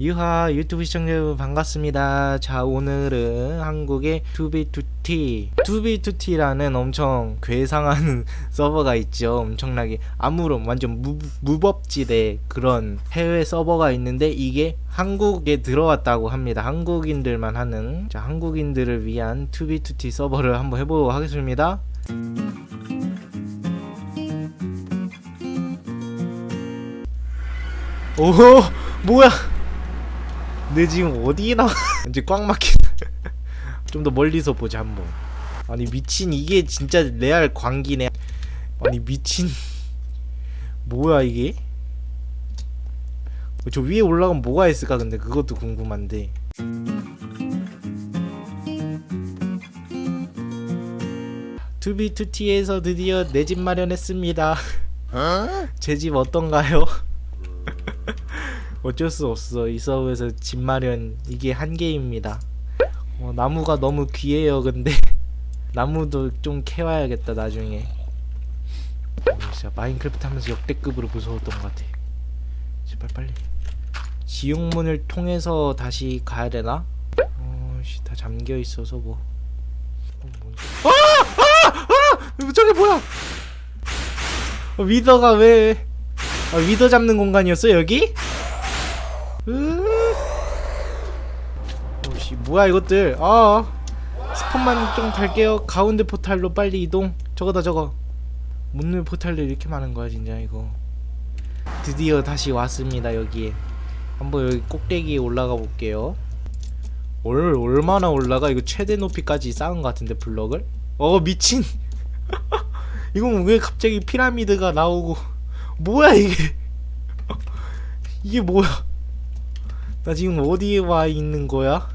유하 유튜브 시청자 여러분 반갑습니다. 자 오늘은 한국의 투비투티 투비투티라는 엄청 괴상한 서버가 있죠. 엄청나게 아무런 완전 무, 무법지대 그런 해외 서버가 있는데 이게 한국에 들어왔다고 합니다. 한국인들만 하는 자 한국인들을 위한 투비투티 서버를 한번 해보도록 하겠습니다. 오 뭐야? 내 지금 어디 나? 이제 꽉 막힌. 좀 더 멀리서 보자 한번. 아니 미친 이게 진짜 레알 광기네. 아니 미친. 뭐야 이게? 저 위에 올라가면 뭐가 있을까 근데 그것도 궁금한데. 투비투티에서 드디어 내 집 마련했습니다. 제 집 어떤가요? 어쩔 수 없어 이 서버에서 집 마련 이게 한계입니다 어, 나무가 너무 귀해요 근데 나무도 좀 캐와야겠다 나중에 어, 진짜 마인크래프트 하면서 역대급으로 무서웠던 것 같아 제발 빨리 지옥문을 통해서 다시 가야 되나? 어씨 다 잠겨 있어서 뭐 어, 뭔... 아! 아! 아! 저게 뭐야 어, 위더가 왜 아, 위더 잡는 공간이었어 여기? 오씨 뭐야 이것들. 아 스폰만 좀 갈게요. 가운데 포탈로 빨리 이동. 저거다 저거. 문물 포탈도 이렇게 많은 거야 진짜 이거. 드디어 다시 왔습니다 여기에. 한번 여기 꼭대기에 올라가 볼게요. 얼, 얼마나 올라가? 이거 최대 높이까지 쌓은 것 같은데 블럭을? 어 미친! 이건 왜 갑자기 피라미드가 나오고. 뭐야 이게? 이게 뭐야 나 지금 어디에 와 있는 거야?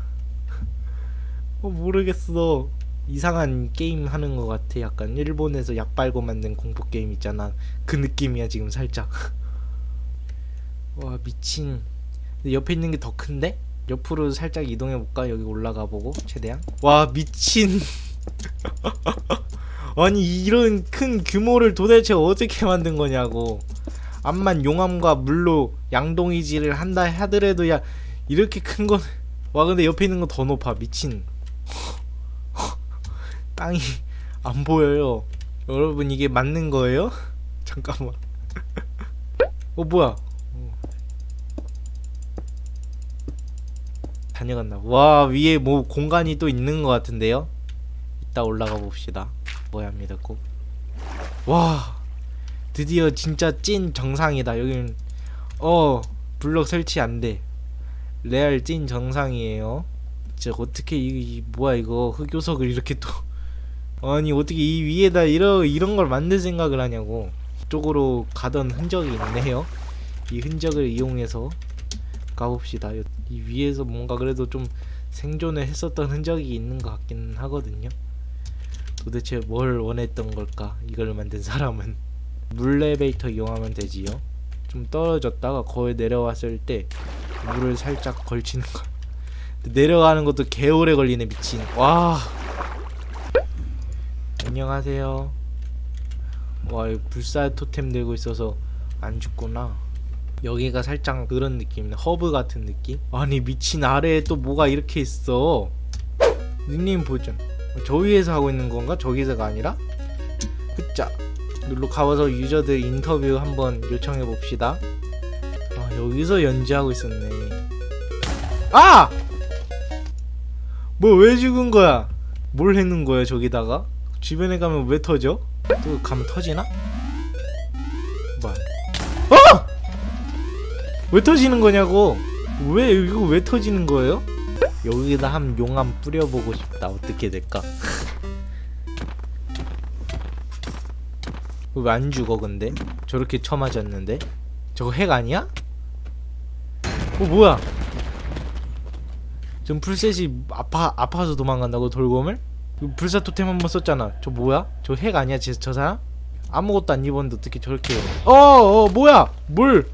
어 모르겠어. 이상한 게임 하는 것 같아. 약간 일본에서 약 빨고 만든 공포 게임 있잖아. 그 느낌이야 지금 살짝. 와 미친. 옆에 있는 게 더 큰데? 옆으로 살짝 이동해 볼까? 여기 올라가 보고 최대한. 와 미친. 아니 이런 큰 규모를 도대체 어떻게 만든 거냐고. 암만 용암과 물로 양동이질을 한다 하더라도 야 이렇게 큰 건 와 근데 옆에 있는 건 더 높아 미친. 땅이 안 보여요. 여러분 이게 맞는 거예요? 잠깐만. 어 뭐야? 어. 다녀갔나? 와 위에 뭐 공간이 또 있는 것 같은데요? 이따 올라가 봅시다. 뭐야 믿었고 와 드디어 진짜 찐 정상이다. 여기는 어 블럭 설치 안 돼. 레알 찐 정상이에요. 진짜 어떻게 이, 이 뭐야 이거 흑요석을 이렇게 또 아니 어떻게 이 위에다 이런 이런 걸 만들 생각을 하냐고. 쪽으로 가던 흔적이 있네요. 이 흔적을 이용해서 가봅시다. 이 위에서 뭔가 그래도 좀 생존을 했었던 흔적이 있는 것 같긴 하거든요. 도대체 뭘 원했던 걸까? 이걸 만든 사람은. 물레베이터 이용하면 되지요. 좀 떨어졌다가 거의 내려왔을 때 물을 살짝 걸치는 거. 내려가는 것도 개오래 걸리네 미친. 와. 안녕하세요. 와, 이 불사 토템 들고 있어서 안 죽구나. 여기가 살짝 그런 느낌이네. 허브 같은 느낌? 아니 미친 아래에 또 뭐가 이렇게 있어. 닉네임 보자. 저 위에서 하고 있는 건가? 저기서가 아니라? 흐짜. 눌러 가봐서 유저들 인터뷰 한번 요청해 봅시다. 아 여기서 연주하고 있었네. 아! 뭐 왜 죽은 거야? 뭘 했는 거야 저기다가? 주변에 가면 왜 터져? 또 가면 터지나? 뭐야? 어! 왜 터지는 거냐고? 왜 이거 왜 터지는 거예요? 여기다 한 용암 뿌려보고 싶다. 어떻게 될까? 왜 안 죽어 근데? 저렇게 쳐맞았는데? 저거 핵 아니야? 어 뭐야? 전 풀셋이 아파 아파서 도망간다고 돌곰을? 이거 불사 토템 한 번 썼잖아. 저 뭐야? 저 핵 아니야? 저, 저 사람? 아무것도 안 입었는데 어떻게 저렇게? 어, 어 뭐야? 뭘?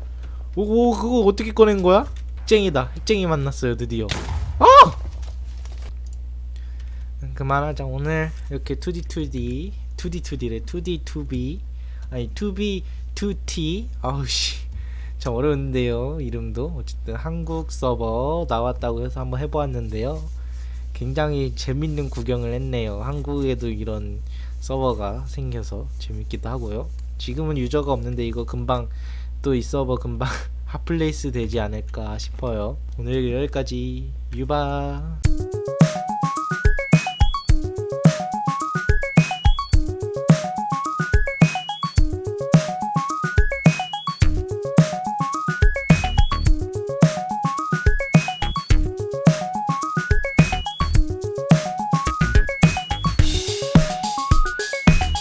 오, 오 그거 어떻게 꺼낸 거야? 핵쟁이다. 핵쟁이 만났어요 드디어. 어! 음, 그만하자 오늘 이렇게 2D 2D 2D 2D래. 2D 2B 아니 2B 2T 아우씨. 참 어려운데요 이름도. 어쨌든 한국 서버 나왔다고 해서 한번 해보았는데요. 굉장히 재밌는 구경을 했네요. 한국에도 이런 서버가 생겨서 재밌기도 하고요. 지금은 유저가 없는데 이거 금방 또 이 서버 금방 핫플레이스 되지 않을까 싶어요. 오늘 여기까지. 유바